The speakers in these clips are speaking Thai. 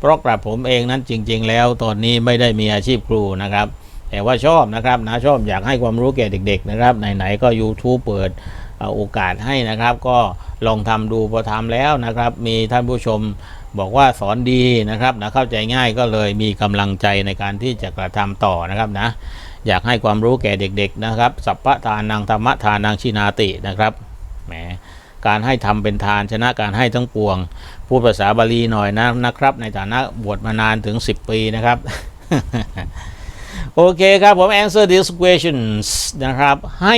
เพราะกระผมเองนั้นจริง ๆ แล้วตอนนี้ไม่ได้มีอาชีพครูนะครับ แต่ว่าชอบนะครับนะชอบอยากให้ความรู้แก่เด็ก ๆ นะครับไหนๆก็ YouTube เปิดโอกาสให้นะครับ ก็ลองทำดูพอทำแล้วนะครับ มีท่านผู้ชมบอกว่าสอนดีนะครับนะเข้าใจง่ายก็เลยมีกำลังใจในการที่จะกระทำต่อนะครับนะอยากให้ความรู้แก่เด็ก ๆนะครับ สัพพะทานังธรรมะทานังชินาตินะครับแหมการให้ทำเป็นทานชนะการให้ทั้งปวง พูดภาษาบาลีหน่อยนะนะครับ ในฐานะบวชมานานถึง 10 ปีนะครับ โอเคครับ ผม answer these questions นะครับ ให้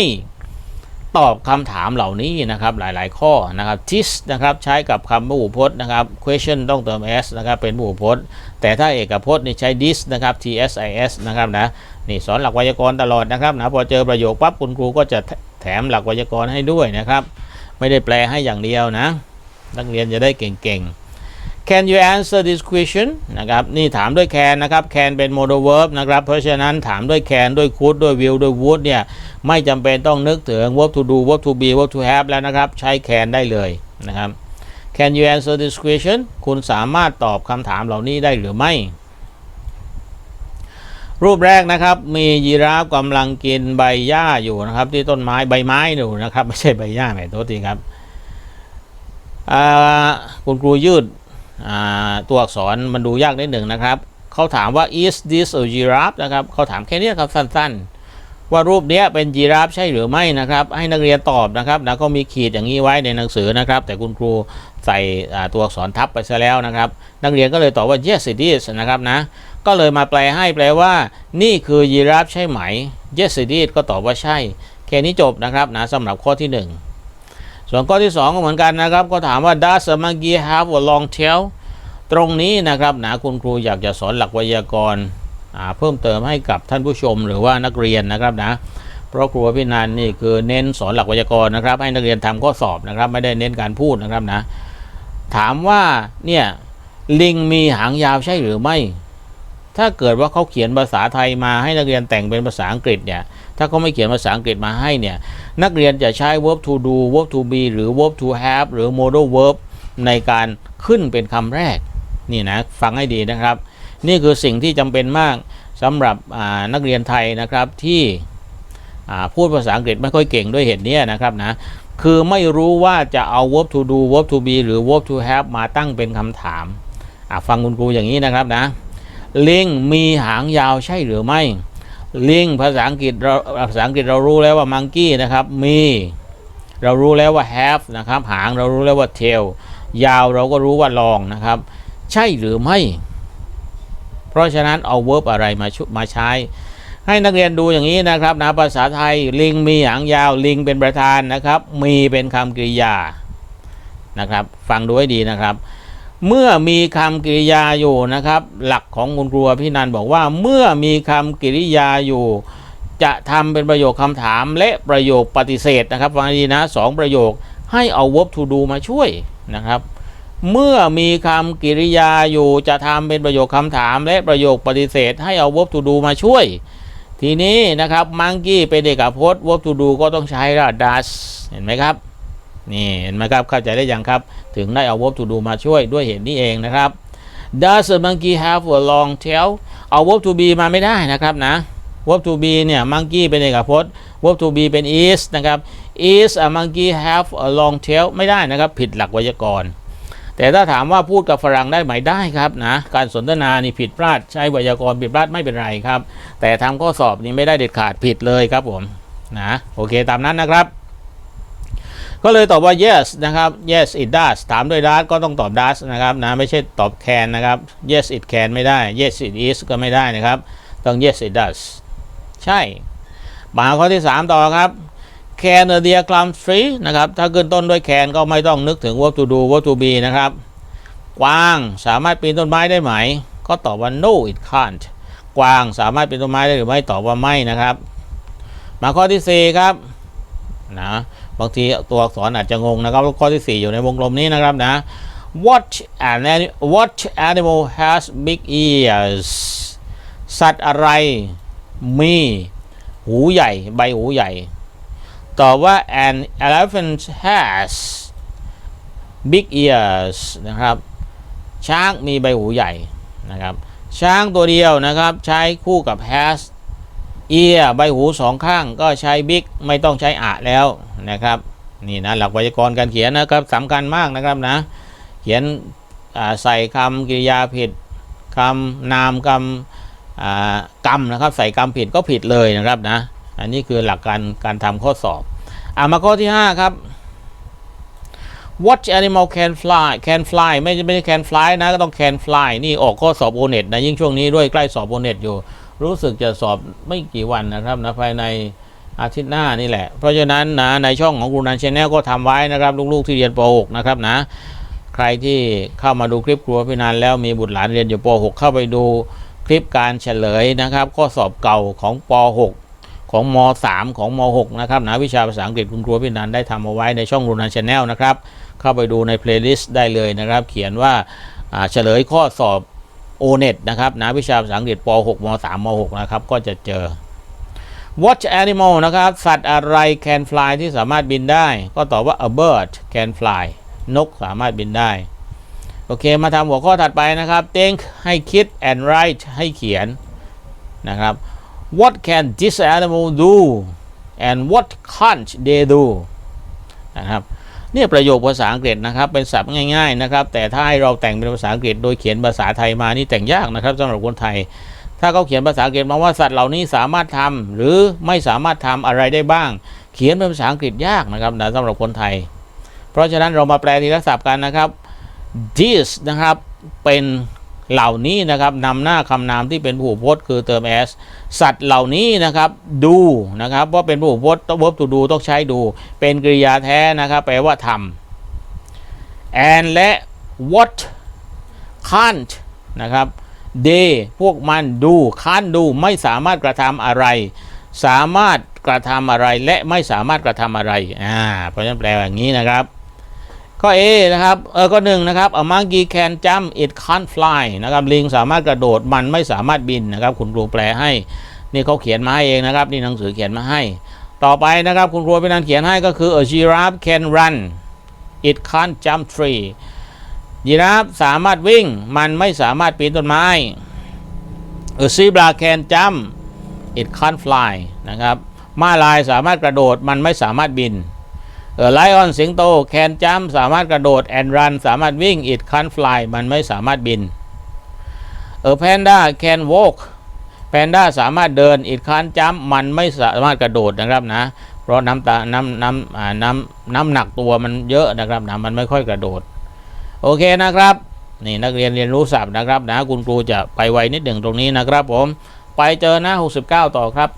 ตอบคำถามเหล่านี้นะครับหลาย ๆ ข้อนะครับ this นะครับใช้กับคำพหูพจน์นะครับ question ต้องเติม s นะครับเป็นพหูพจน์ แต่ถ้าเอกพจน์นี่ใช้ this นะครับ tsis นะครับนะนี่สอนหลักไวยากรณ์ตลอดนะครับนะพอเจอประโยคปั๊บคุณครูก็จะแถมหลักไวยากรณ์ให้ด้วยนะครับ ไม่ได้แปลให้อย่างเดียวนะ นักเรียนจะได้เก่งๆ Can you answer this question นะครับ นี่ถามด้วย can นะครับ can เป็น modal verb นะครับ เพราะฉะนั้นถามด้วย can ด้วย could ด้วย will ด้วย would เนี่ย ไม่จำเป็นต้องนึกถึง verb to do verb to be verb to have แล้วนะครับ ใช้ can ได้เลยนะครับ Can you answer this question คุณสามารถตอบคำถามเหล่านี้ได้หรือไม่รูปแรกนะครับมียีราฟกำลังกินใบหญ้าอยู่นะครับ ที่ต้นไม้ใบไม้อยู่นะครับ ไม่ใช่ใบหญ้าแหมโทษทีครับ คุณครูยืดตัวอักษรมันดูยากนิดหนึ่งนะครับ เขาถามว่า is this a giraffe นะครับเขาถามแค่นี้ครับสั้นๆ ว่ารูปเนี้ยเป็นยีราฟใช่หรือไม่นะครับ ให้นักเรียนตอบนะครับนะก็มีขีดอย่างนี้ไว้ในหนังสือนะครับ แต่คุณครูใส่ตัวอักษรทับไปซะแล้วนะครับ นักเรียนก็เลยตอบว่า yes it is นะครับนะ ก็เลยมาแปลให้แปลว่า นี่คือยีราฟใช่ไหม yes it is ก็ตอบว่าใช่ แค่นี้จบนะครับนะสำหรับข้อที่หนึ่ง ส่วนข้อที่ 2 ก็เหมือนกันนะครับ ก็ถามว่า does a monkey have a long tail ตรงนี้นะครับนะคุณครูอยากจะสอนหลักไวยากรณ์เพิ่มเติมให้กับท่านผู้ชมหรือว่านักเรียนนะครับนะเพราะครูพี่นันนี่คือเน้นสอนหลักไวยากรณ์นะครับ ให้นักเรียนทำข้อสอบนะครับ ไม่ได้เน้นการพูดนะครับนะ ถามว่าเนี่ยลิงมีหางยาวใช่หรือไม่ ถ้าเกิดว่าเขาเขียนภาษาไทยมาให้นักเรียนแต่งเป็นภาษาอังกฤษเนี่ย ถ้าเขาไม่เขียนภาษาอังกฤษมาให้เนี่ย นักเรียนจะใช้ verb to do verb to be หรือ verb to have หรือ modal verb ในการขึ้นเป็นคำแรก นี่นะ ฟังให้ดีนะครับ นี่คือสิ่งที่จำเป็นมากสำหรับนักเรียนไทยนะครับที่พูดภาษาอังกฤษไม่ค่อยเก่งด้วยเหตุนี้นะครับนะคือไม่รู้ว่าจะเอา verb to do verb to be หรือ verb to have มาตั้งเป็นคำถามฟังคุณครูอย่างนี้นะครับนะลิงมีหางยาวใช่หรือไม่ ลิงภาษาอังกฤษเราภาษาอังกฤษเรารู้แล้วว่า monkey นะครับมีเรารู้แล้วว่า have นะครับ หางเรารู้แล้วว่า tail ยาวเราก็รู้ว่า long นะครับ ใช่หรือไม่ เพราะฉะนั้นเอา verb อะไรมาชุมาใช้ ให้นักเรียนดูอย่างนี้นะครับนะภาษาไทยลิงมีหางยาวลิงเป็นประธานนะครับ มีเป็นคำกริยานะครับ ฟังดูให้ดีนะครับ เมื่อมีคำกริยาอยู่นะครับ หลักของคุณครูพี่นันบอกว่าเมื่อมีคำกริยาอยู่ จะทำเป็นประโยคคำถามและประโยคปฏิเสธนะครับฟังดีนะสองประโยคให้เอา verb to do มาช่วยนะครับ เมื่อมีคำกริยาอยู่จะทำเป็นประโยคคำถามและประโยคปฏิเสธ ให้เอา verb to do มาช่วย ทีนี้นะครับ monkey เป็นเอกพจน์ verb to do ก็ต้องใช้ละ does เห็นไหมครับนี่เห็นไหมครับเข้าใจได้ยังครับ ถึงได้เอา verb to do มาช่วยด้วยเหตุนี้เองนะครับ Does a monkey have a long tail เอา verb to be มาไม่ได้นะครับนะ verb to be เนี่ย monkey เป็นเอกพจน์ verb to be เป็น is นะครับ is a monkey have a long tail ไม่ได้นะครับ ผิดหลักไวยากรณ์ แต่ถ้าถามว่าพูดกับฝรั่งได้ไหมได้ครับนะการสนทนานี่ผิดพลาดใช้ไวยากรณ์ผิดพลาดไม่เป็นไรครับ แต่ทำข้อสอบนี้ไม่ได้เด็ดขาดผิดเลยครับผมนะโอเคตามนั้นนะครับ ก็เลยตอบว่า yes นะครับ yes it does ถามด้วย does ก็ต้องตอบ does นะครับนะไม่ใช่ตอบ can นะครับ yes it can ไม่ได้ yes it is ก็ไม่ได้นะครับ ต้อง yes it does ใช่มาข้อที่ 3 ต่อครับ can a deer climb tree นะครับ ถ้าขึ้นต้นด้วย can ก็ไม่ต้องนึกถึง verb to do verb to be นะครับกวางสามารถปีนต้นไม้ได้ไหม ก็ตอบว่า no it can't กวางสามารถปีนต้นไม้ได้หรือไม่ตอบว่าไม่นะครับ มาข้อที่ 4 ครับนะ บางทีตัวอักษรอาจจะงงนะครับข้อที่ 4 อยู่ในวงกลมนี้นะครับนะ what an what animal has big ears สัตว์อะไรมีหูใหญ่ ใบหูใหญ่ตอบว่า an elephant has big ears นะครับ ช้างมีใบหูใหญ่นะครับ ช้างตัวเดียวนะครับ ใช้คู่กับ has ear ใบหูสองข้างก็ใช้ big ไม่ต้องใช้อะแล้วนะครับนี่นะหลักไวยากรณ์การเขียนนะครับสำคัญมากนะครับนะ เขียนใส่คำกริยาผิดคำนามคำกรรมนะครับ ใส่กรรมผิดก็ผิดเลยนะครับนะ อันนี้คือหลักการการทำข้อสอบอ่ามาข้อที่ 5 ครับ What animal can fly can fly ไม่ใช่ไม่ใช่ can fly นะ ก็ต้อง can fly นี่ออกข้อสอบโอเน็ตนะ ยิ่งช่วงนี้ด้วยใกล้สอบโอเน็ตอยู่ รู้สึกจะสอบไม่กี่วันนะครับนะภายในอาทิตย์หน้านี่แหละ เพราะฉะนั้นนะในช่องของครูนันชแนลก็ทำไว้นะครับลูกๆที่เรียนป .6 นะครับนะใครที่เข้ามาดูคลิปครัวพี่นันแล้วมีบุตรหลานเรียนอยู่ป .6 เข้าไปดูคลิปการเฉลยนะครับ ข้อสอบเก่าของป .6 ของม .3 ของม .6 นะครับนะวิชาภาษาอังกฤษคุณครูพี่นันได้ทำเอาไว้ในช่องครูนันชแนลนะครับ เข้าไปดูในเพลย์ลิสต์ได้เลยนะครับ เขียนว่าเฉลยข้อสอบ o n e t นะครับนะวิชาภาษาอังกฤษป .6 ม .3 ม .6 นะครับ ก็จะเจอ watch animal นะครับ สัตว์อะไร can fly ที่สามารถบินได้ ก็ตอบว่า a bird can fly นกสามารถบินได้ โอเค มาทำหัวข้อถัดไปนะครับ think ให้คิด and write ให้เขียนนะครับ What can this animal do and what can't they do นะครับ เนี่ยประโยคภาษาอังกฤษนะครับเป็นศัพท์ง่ายๆนะครับแต่ถ้าให้เราแต่งเป็นภาษาอังกฤษ โดยเขียนภาษาไทยมานี่แต่งยากนะครับสำหรับคนไทย ถ้าเขาเขียนภาษาอังกฤษมาว่าสัตว์เหล่านี้สามารถทำหรือไม่สามารถทำอะไรได้บ้าง เขียนเป็นภาษาอังกฤษยากนะครับนะสำหรับคนไทย เพราะฉะนั้นเรามาแปลทีละศัพท์กันนะครับ this นะครับเป็น เหล่านี้นะครับนำหน้าคำนามที่เป็นผู้พจน์คือเติม s สัตว์เหล่านี้นะครับดูนะครับว่าเป็นผู้พจน์ต้อง verb to do ต้องใช้ดู เป็นกริยาแท้นะครับแปลว่าทำ and และ what can't นะครับ they พวกมันดู can't do ไม่สามารถกระทำอะไร สามารถกระทำอะไรและไม่สามารถกระทำอะไรอ่าเพราะฉะนั้นแปลอย่างนี้นะครับ ข้อ A นะครับเออก็หนึ่งนะครับ a monkey can jump it can't fly นะครับลิงสามารถกระโดดมันไม่สามารถบินนะครับ คุณครูแปลให้ นี่เขาเขียนมาให้เองนะครับ นี่หนังสือเขียนมาให้ ต่อไปนะครับ คุณครูเป็นนันเขียนให้ก็คือ a giraffe can run it can't jump tree ยีราฟสามารถวิ่งมันไม่สามารถปีนต้นไม้ a zebra can jump it can't fly นะครับม้าลายสามารถกระโดดมันไม่สามารถบิน ไลออนสิงโตแคนจัมสามารถกระโดดแอนรันสามารถวิ่งอิดคันฟลายมันไม่สามารถบินเออแพนด้าแคนวอล์กแพนด้าสามารถเดินอิดคันจัมมันไม่สามารถกระโดดนะครับนะ เพราะน้ำตาน้ำน้ำอ่าน้ำน้ำหนักตัวมันเยอะนะครับนะมันไม่ค่อยกระโดด โอเคนะครับนี่นักเรียนเรียนรู้ศัพท์นะครับนะคุณครูจะไปไวนิดหนึ่งตรงนี้นะครับผมไปเจอหน้า 69 ต่อครับ